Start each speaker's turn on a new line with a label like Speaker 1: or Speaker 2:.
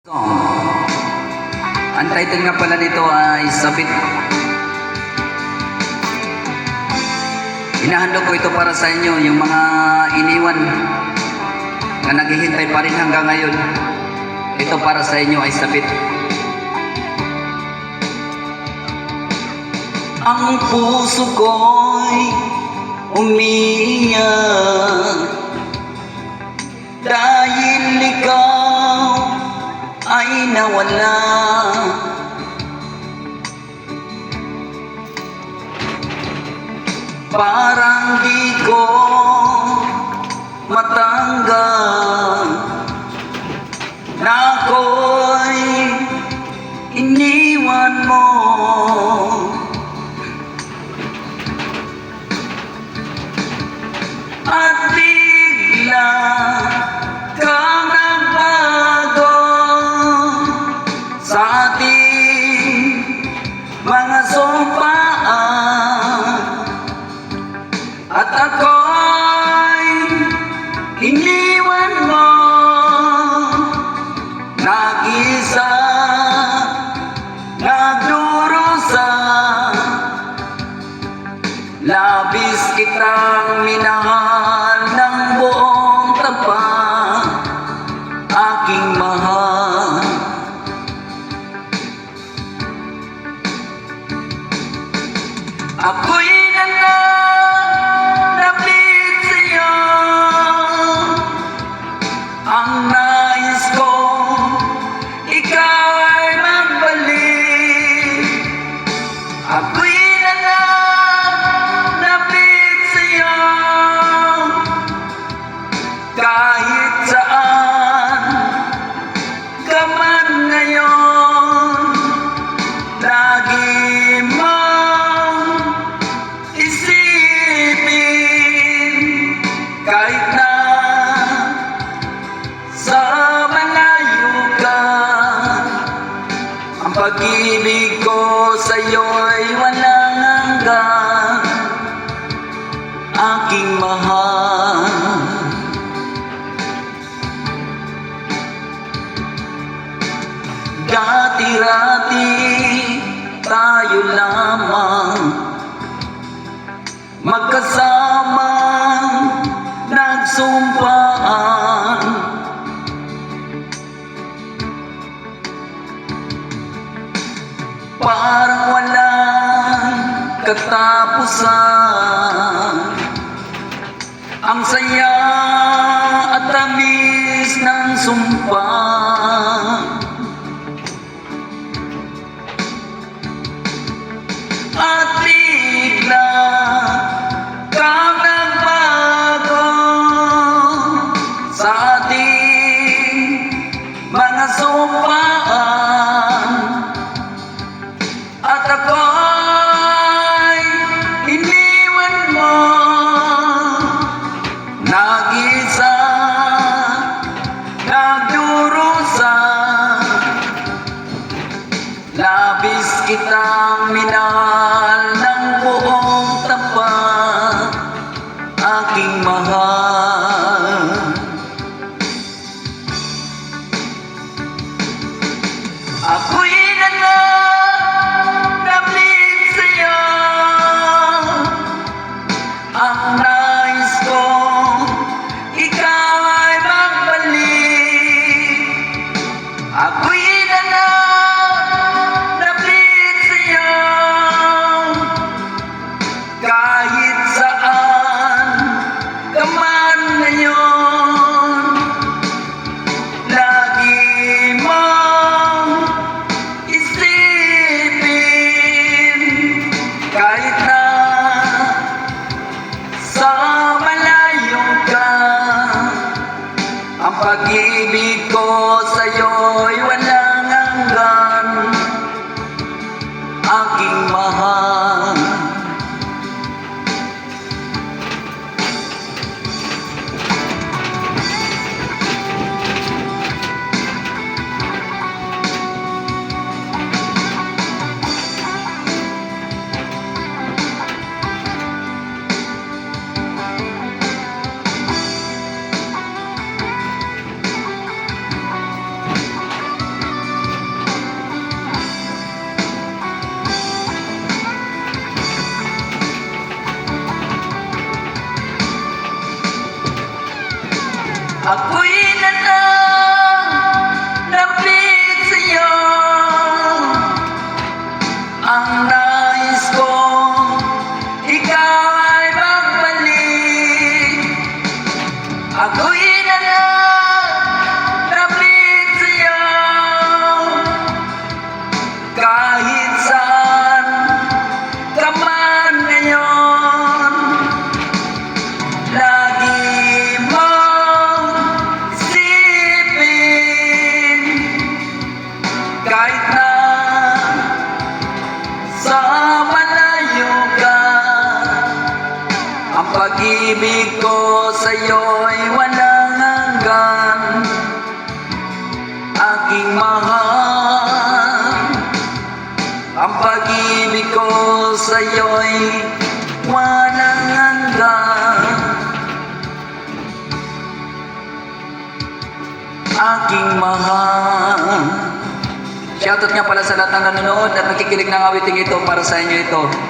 Speaker 1: song. Ang title nga pala nito ay Sabit. Inahandog ko ito para sa inyo, yung mga iniwan na naghihintay pa rin hanggang ngayon. Ito para sa inyo ay Sabit. Ang puso ko'y umiiyak nawala. Parang di ko matanggal Na ako'y iniwan mo minahal ng buong tapat Aking mahal. Ako'y pag-ibig ko sa'yo'y walang hanggan. Aking mahal Parang walang katapusan. Ang saya at tamis ng sumpah At bigla kang nagbago sa ating mga sumpaan দিয়ে in the pag-ibig ko sa'yo'y walang hanggan. Aking mahal. Ang pag-ibig ko sa'yo'y walang hanggan. Aking mahal. Shoutout nga pala sa lahat ng nanonood at nakikinig ng awiting ito para sa inyo ito.